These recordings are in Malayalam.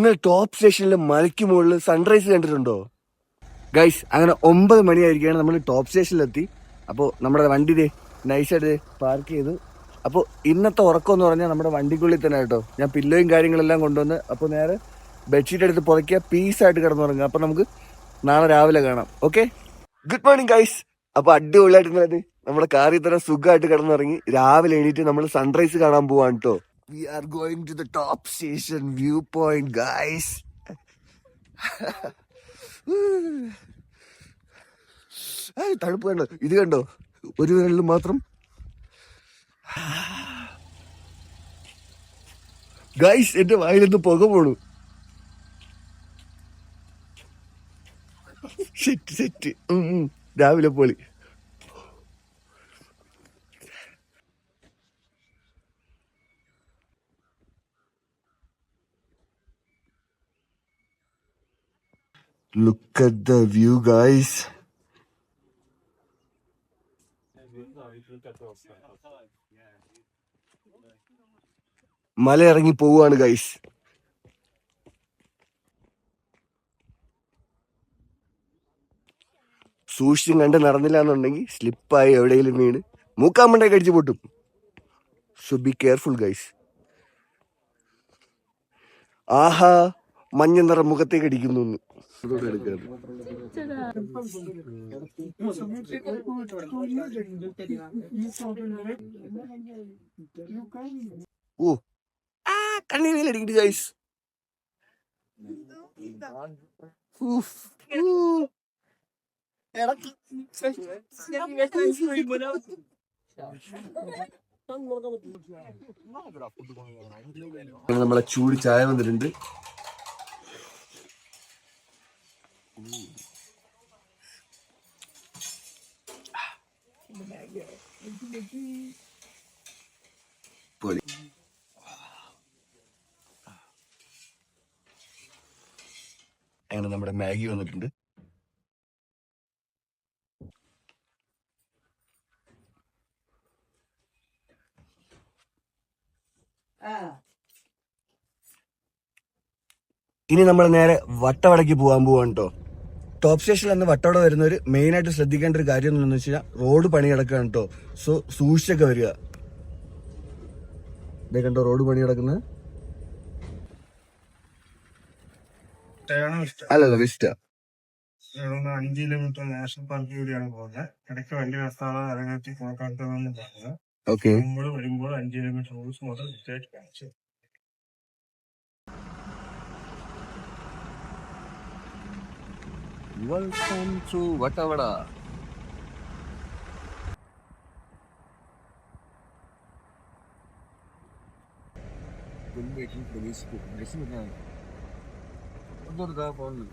നിങ്ങൾ ടോപ്പ് സ്റ്റേഷനിലെ മലയ്ക്ക് മുകളിൽ സൺറൈസ് കണ്ടിട്ടുണ്ടോ? ഗൈസ് അങ്ങനെ ഒമ്പത് മണിയായിരിക്കുകയാണ് നമ്മൾ ടോപ്പ് സ്റ്റേഷനിലെത്തി അപ്പോൾ നമ്മുടെ വണ്ടി ഇതേ നൈസായിട്ട് പാർക്ക് ചെയ്തു. അപ്പോൾ ഇന്നത്തെ ഉറക്കം എന്ന് പറഞ്ഞാൽ നമ്മുടെ വണ്ടിക്കുള്ളിൽ തന്നെ കേട്ടോ. ഞാൻ പില്ലോയും കാര്യങ്ങളെല്ലാം കൊണ്ടുവന്ന് അപ്പോൾ നേരെ ബെഡ്ഷീറ്റ് എടുത്ത് പുതയ്ക്കുക പീസായിട്ട് കിടന്നുറങ്ങുക. അപ്പോൾ നമുക്ക് നാളെ രാവിലെ കാണാം. ഓക്കെ ഗുഡ് മോർണിംഗ് ഗൈസ് അപ്പോൾ അടിപൊളിയായിട്ട് നമ്മുടെ കാറിൽ തന്നെ സുഖമായിട്ട് കിടന്നുറങ്ങി. രാവിലെ എണീറ്റ് നമ്മൾ സൺറൈസ് കാണാൻ പോവാണ് കേട്ടോ. We are going to the top station viewpoint, guys. തണുപ്പ് കണ്ടോ? ഇത് കണ്ടോ? ഒരു വിരലിൽ മാത്രം. ഗൈസ് എന്റെ വായിലെന്ന് പുക പോണു. Set set. രാവിലെ പോളി. Look at the view, guys. മല ഇറങ്ങി പോവുകയാണ് ഗൈസ് സൂക്ഷിച്ചും കണ്ട് നടന്നില്ല എന്നുണ്ടെങ്കിൽ സ്ലിപ്പായി എവിടെയെങ്കിലും വീണ് മൂക്കാമണ്ടേ കടിച്ചു പൊട്ടും. സോ ബി കെയർഫുൾ ഗൈസ് ആഹാ. മഞ്ഞ നിറം മുഖത്തേക്ക് അടിക്കുന്നു. ഓ. ആ കണ്ണീരിലടിക്കിട്ട് ഗൈസ് നമ്മളെ ചൂട് ചായ വന്നിട്ടുണ്ട്. പൊളി അങ്ങനെ നമ്മുടെ മാഗി വന്നിട്ടുണ്ട്. ഇനി നമ്മൾ നേരെ വട്ടവടയ്ക്ക് പോകാൻ പോവാണ് കേട്ടോ ടോപ്പ് സ്റ്റേഷനിൽ അന്ന് വട്ടവട വരുന്നവർ മെയിൻ ആയിട്ട് ശ്രദ്ധിക്കേണ്ട ഒരു കാര്യം എന്താണെന്ന് വെച്ച് കഴിഞ്ഞാൽ റോഡ് പണി കിടക്കുകയാണ് കേട്ടോ സോ സൂക്ഷിച്ചൊക്കെ വരിക. ഇതേ കണ്ടോ റോഡ് പണി കിടക്കുന്നത് അല്ലല്ല വിസ്റ്റ. അഞ്ച് കിലോമീറ്റർ നാഷണൽ പാർക്ക് കൂടിയാണ് പോകുന്നത് ഇടയ്ക്ക് വണ്ടി നിർത്താതെ നോക്കാത്തതെന്ന് പറഞ്ഞത്. ഓക്കെ നമ്മൾ വരുമ്പോൾ അഞ്ച് കിലോമീറ്റർ റൂൾസ് മാത്രം കൃത്യമായിട്ട് കാണിച്ചു Welcome to Vatavada. Been waiting for this. Nice to meet you. Under the phone.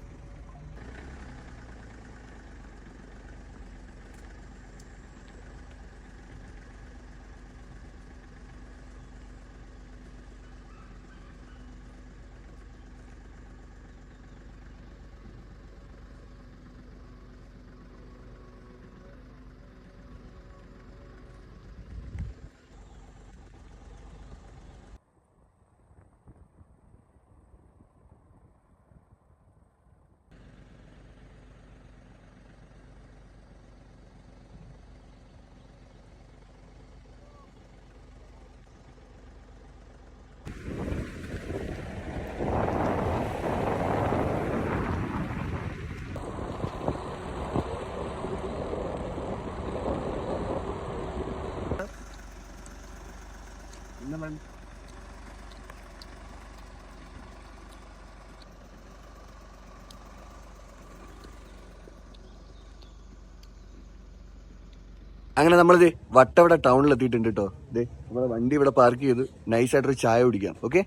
അങ്ങനെ നമ്മളിത് വട്ടവട ടൗണിൽ എത്തിയിട്ടുണ്ട് കേട്ടോ ദേ നമ്മളെ വണ്ടി ഇവിടെ പാർക്ക് ചെയ്ത് നൈസായിട്ടൊരു ചായ കുടിക്കാം ഓക്കെ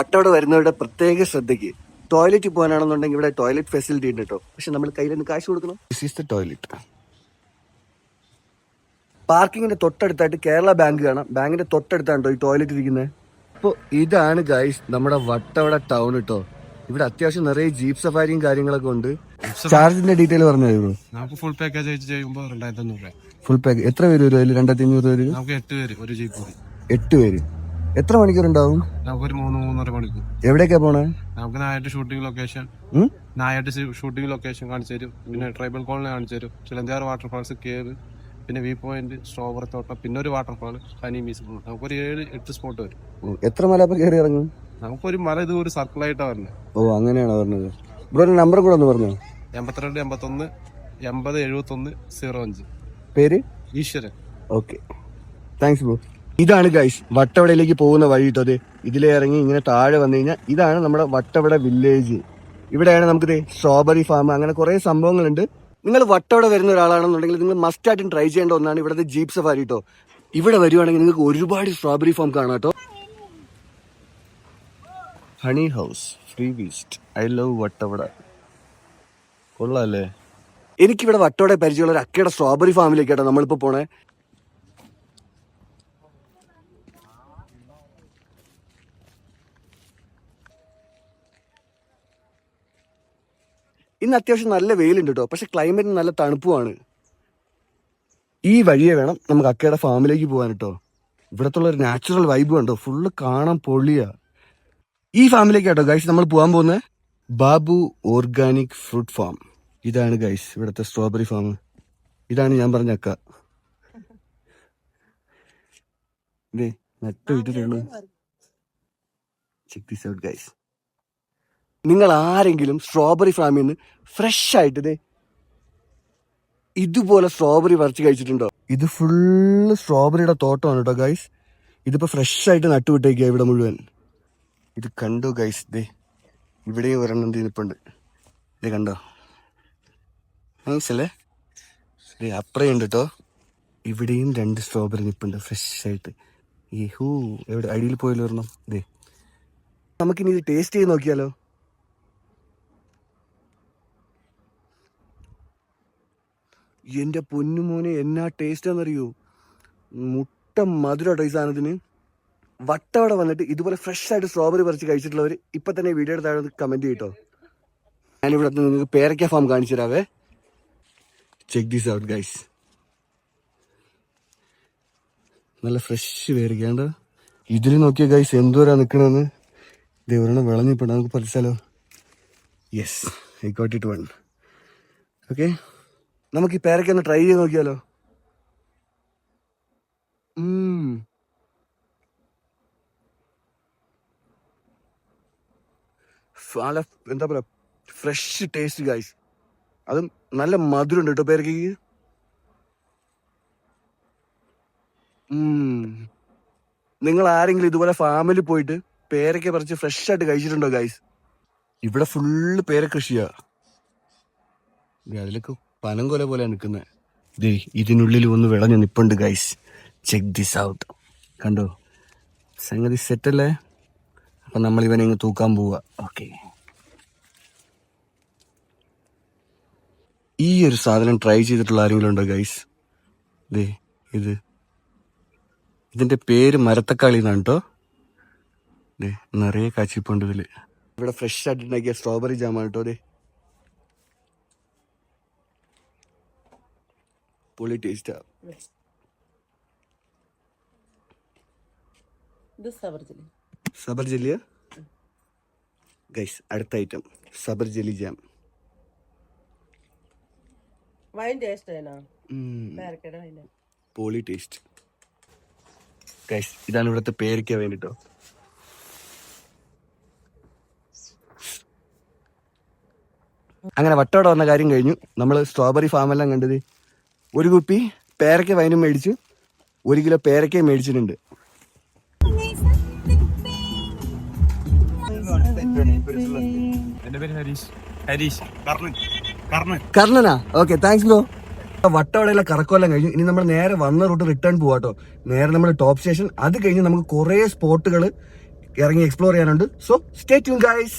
വട്ടവട വരുന്നവരുടെ പ്രത്യേക ശ്രദ്ധയ്ക്ക് ടോയ്ലറ്റ് പോകാനാണെന്നുണ്ടെങ്കിൽ ഇവിടെ ടോയ്ലറ്റ് ഫെസിലിറ്റി ഉണ്ട് കേട്ടോ പക്ഷെ നമ്മൾ കയ്യിൽ നിന്ന് കാശ് കൊടുക്കണം. ദിസ് ഈസ് ദ ടോയ്ലറ്റ് പാർക്കിങ്ങിന്റെ തൊട്ടടുത്തായിട്ട് കേരള ബാങ്ക് കാണാം. ബാങ്കിന്റെ തൊട്ടടുത്താണ് കേട്ടോ ഈ ടോയ്ലറ്റ് ഇരിക്കുന്നത്. അപ്പോൾ ഇതാണ് ഗൈസ് നമ്മുടെ വട്ടവട ടൗൺ കേട്ടോ ഇവിടെ അത്യാവശ്യം നിറയെ ജീപ്പ് സഫാരിയും കാര്യങ്ങളൊക്കെ ഉണ്ട്. ചാർജിന്റെ ഡീറ്റെയിൽ പറഞ്ഞു നമുക്ക് ഫുൾ പാക്കേജ് വെച്ച് ചെയ്യുമ്പോൾ രണ്ടായിരത്തി അഞ്ഞൂറ് ഫുൾ പാക്ക് എത്ര പേര് വരും അതിൽ രണ്ടായിരത്തി അഞ്ഞൂറ് പേര്? നമുക്ക് എട്ട് പേര് ഒരു ജീപ്പ് എട്ട് പേര്. എത്ര മണിക്കൂർ ഉണ്ടാവും? നമുക്കൊരു മൂന്ന് മൂന്നര മണിക്കൂർ. എവിടേക്കാ പോണേ? നമുക്ക് നായായിട്ട് ഷൂട്ടിംഗ് ലൊക്കേഷൻ ഉം? ഷൂട്ടിംഗ് ലൊക്കേഷൻ കാണിച്ചു തരും. പിന്നെ ട്രൈബൽ കോളനി കാണിച്ചു തരും. ചിലഞ്ചാറ് വാട്ടർഫാൾസ് കേവ് പിന്നെ വ്യൂ പോയിന്റ് സ്ട്രോബറി തോട്ടം പിന്നെ ഒരു വാട്ടർഫാൾ ഹനി മീസ് നമുക്കൊരു ഏഴ് എട്ട് സ്പോട്ട് വരും. എത്ര മല കേറി കയറി ഇറങ്ങും? നമുക്കൊരു മല ഇത് ഒരു സർക്കിളായിട്ടാണ് വരുന്നത് ഓ അങ്ങനെയാണ് പറഞ്ഞത്? ബ്രോ നമ്പർ കൂടെ ഒന്ന് പറഞ്ഞു? എൺപത്തിരണ്ട് എൺപത്തൊന്ന് എൺപത് എഴുപത്തൊന്ന് സീറോ അഞ്ച്. പേര്? ഈശ്വരൻ. ഓക്കെ. താങ്ക്സ് ബ്രോ ഇതാണ് ഗൈസ് വട്ടവടയിലേക്ക് പോകുന്ന വഴി ഇട്ടത് ഇതിലെ ഇറങ്ങി ഇങ്ങനെ താഴെ വന്നു കഴിഞ്ഞാൽ ഇതാണ് നമ്മുടെ വട്ടവട വില്ലേജ് ഇവിടെയാണ് നമുക്ക് സ്ട്രോബെറി ഫാം അങ്ങനെ കുറേ സംഭവങ്ങളുണ്ട്. നിങ്ങൾ വട്ടവട വരുന്ന ഒരാളാണെന്നുണ്ടെങ്കിൽ നിങ്ങൾ മസ്റ്റ് ആയിട്ടും ട്രൈ ചെയ്യേണ്ട ഒന്നാണ് ഇവിടുത്തെ ജീപ്പ് സഫാരി കേട്ടോ ഇവിടെ വരുവാണെങ്കിൽ നിങ്ങൾക്ക് ഒരുപാട് സ്ട്രോബെറി ഫാം കാണാം കേട്ടോ honey house free വീസ്റ്റ്. I love Vattavada. കൊള്ളാല്ലേ? എനിക്കിവിടെ വട്ടോടെ പരിചയമുള്ള ഒരു അക്കയുടെ സ്ട്രോബെറി ഫാമിലേക്കാട്ടോ നമ്മളിപ്പോ പോണേ. ഇന്ന് അത്യാവശ്യം നല്ല വെയിലുണ്ട് കേട്ടോ പക്ഷെ ക്ലൈമറ്റ് നല്ല തണുപ്പുമാണ്. ഈ വഴിയെ വേണം നമുക്ക് അക്കയുടെ ഫാമിലേക്ക് പോകാൻ കേട്ടോ ഇവിടത്തുള്ള ഒരു നാച്ചുറൽ വൈബ് കണ്ടോ? ഫുള്ള് കാണാൻ പൊള്ളിയാ ഈ ഫാമിലേക്ക് കേട്ടോ ഗൈസ് നമ്മൾ പോകാൻ പോകുന്നത് ബാബു ഓർഗാനിക് ഫ്രൂട്ട് ഫാം. ഇതാണ് ഗൈസ് ഇവിടുത്തെ സ്ട്രോബെറി ഫാം ഇതാണ് ഞാൻ പറഞ്ഞ അക്ക. ഇതേ നട്ട് വിട്ടിട്ടുണ്ട് ചെക്ക് ദിസ് ഔട്ട് ഗൈസ് നിങ്ങൾ ആരെങ്കിലും സ്ട്രോബെറി ഫാമിൽ നിന്ന് ഫ്രഷ് ആയിട്ട് ദേ ഇതുപോലെ സ്ട്രോബെറി പറിച്ച് കഴിച്ചിട്ടുണ്ടോ? ഇത് ഫുള്ള് സ്ട്രോബെറിയുടെ തോട്ടമാണ് കേട്ടോ ഗൈസ് ഇതിപ്പോ ഫ്രഷ് ആയിട്ട് നട്ടുവിട്ടേക്കുക ഇവിടെ മുഴുവൻ. ഇത് കണ്ടോ ഗൈസ് ദേ ഇവിടെയും ഒരെണ്ണം നിൽപ്പുണ്ട് ഇത് കണ്ടോ? മനസ്സിലേ ദേ അപ്പുറയുണ്ട് കേട്ടോ ഇവിടെയും രണ്ട് സ്ട്രോബെറി നിപ്പുണ്ട് ഫ്രഷ് ആയിട്ട്. ഈ ഹൂ എവിടെ അടിയിൽ പോയാലും ഒരെണ്ണം. ദേ. നമുക്കിനി ഇത് ടേസ്റ്റ് ചെയ്ത് നോക്കിയാലോ? എന്റെ പൊന്നുമോനെ എന്നാ ടേസ്റ്റ് ആണെന്നറിയോ? മുട്ട മധുരട്ടോ ഈ വട്ടവട വന്നിട്ട് ഇതുപോലെ ഫ്രഷ് ആയിട്ട് സ്ട്രോബെറി പറിച്ച് കഴിച്ചിട്ടുള്ളവർ ഇപ്പൊ തന്നെ വീഡിയോയുടെ താഴെ കമന്റ് ചെയ്തോ ഞാനിവിടെ നിങ്ങൾക്ക് പേരയ്ക്ക ഫാം കാണിച്ചു തരാവേ. ചെക്ക് ദീസ് ഔട്ട് ഗൈസ് നല്ല ഫ്രഷ് പേരയ്ക്കാണ്ട് ഇതിൽ നോക്കിയ ഗൈസ് എന്തോരാ നിക്കണെന്ന്. ദൈവരണം വിളഞ്ഞിപ്പോ നമുക്ക് പറിച്ചാലോ? Yes I got it one okay നമുക്ക് ഈ പേരയ്ക്ക ഒന്ന് ട്രൈ ചെയ്ത് നോക്കിയാലോ? നല്ല എന്താ പറയുക ഫ്രഷ് ടേസ്റ്റ് ഗൈസ് അതും നല്ല മധുരം ഉണ്ട് കേട്ടോ പേരയ്ക്ക് നിങ്ങൾ ആരെങ്കിലും ഇതുപോലെ ഫാമിലി പോയിട്ട് പേരക്ക പറിച്ച് ഫ്രഷ് ആയിട്ട് കഴിച്ചിട്ടുണ്ടോ ഗൈസ് ഇവിടെ ഫുള്ള് പേര കൃഷിയാ. പനം കൊല പോലെ നിൽക്കുന്നത് ദേ ഇതിനുള്ളിൽ ഒന്ന് വിളഞ്ഞ് നിപ്പുണ്ട് ഗൈസ് ചെക്ക് ദിസ് ഔട്ട് കണ്ടോ? സംഗതി സെറ്റല്ലേ അപ്പൊ നമ്മൾ ഇവനെ ഇങ്ങ് തൂക്കാൻ പോവുക ഓക്കെ. ഈ ഒരു സാധനം ട്രൈ ചെയ്തിട്ടുള്ള ആരെങ്കിലും ഉണ്ടോ ഗൈസ് ദേ ഇത്. ഇതിന്റെ പേര് മരത്തക്കാളി എന്നാണ് കേട്ടോ ദേ നിറയെ കാച്ചിപ്പുണ്ട് ഇതിൽ ഇവിടെ ഫ്രഷ് ആയിട്ട് ഉണ്ടാക്കിയ സ്ട്രോബെറി ജാമാണ് കേട്ടോ ദേ. പൊളി ടേസ്റ്റാ ഇത് സവർജിൽ സബർ ജെല്ലിയ? ഗൈസ് അടുത്ത ഐറ്റം സബർ ജെല്ലി ജാം വൈൻ ടേസ്റ്റ് പോളി ടേസ്റ്റ് ഗൈസ് ഇതാണ് ഇവിടുത്തെ പേരയ്ക്ക വേണ്ടിട്ടോ. അങ്ങനെ വട്ടോടെ വന്ന കാര്യം കഴിഞ്ഞു. നമ്മൾ സ്ട്രോബെറി ഫാമെല്ലാം കണ്ടത്. ഒരു കുപ്പി പേരയ്ക്ക വൈനും മേടിച്ചു. ഒരു കിലോ പേരയ്ക്കയും മേടിച്ചിട്ടുണ്ട്. പേര് ഹരീഷ്. ഹരീഷ് കർണനാ? ഓക്കെ താങ്ക്സ് ബ്രോ വട്ടവടയിലെ കറക്കമെല്ലാം കഴിഞ്ഞു. ഇനി നമ്മൾ നേരെ വന്ന റൂട്ട് റിട്ടേൺ പോവാട്ടോ നേരെ നമ്മൾ ടോപ്പ് സ്റ്റേഷൻ അത് കഴിഞ്ഞ് നമുക്ക് കുറേ സ്പോട്ടുകൾ ഇറങ്ങി എക്സ്പ്ലോർ ചെയ്യാനുണ്ട്. So stay tune guys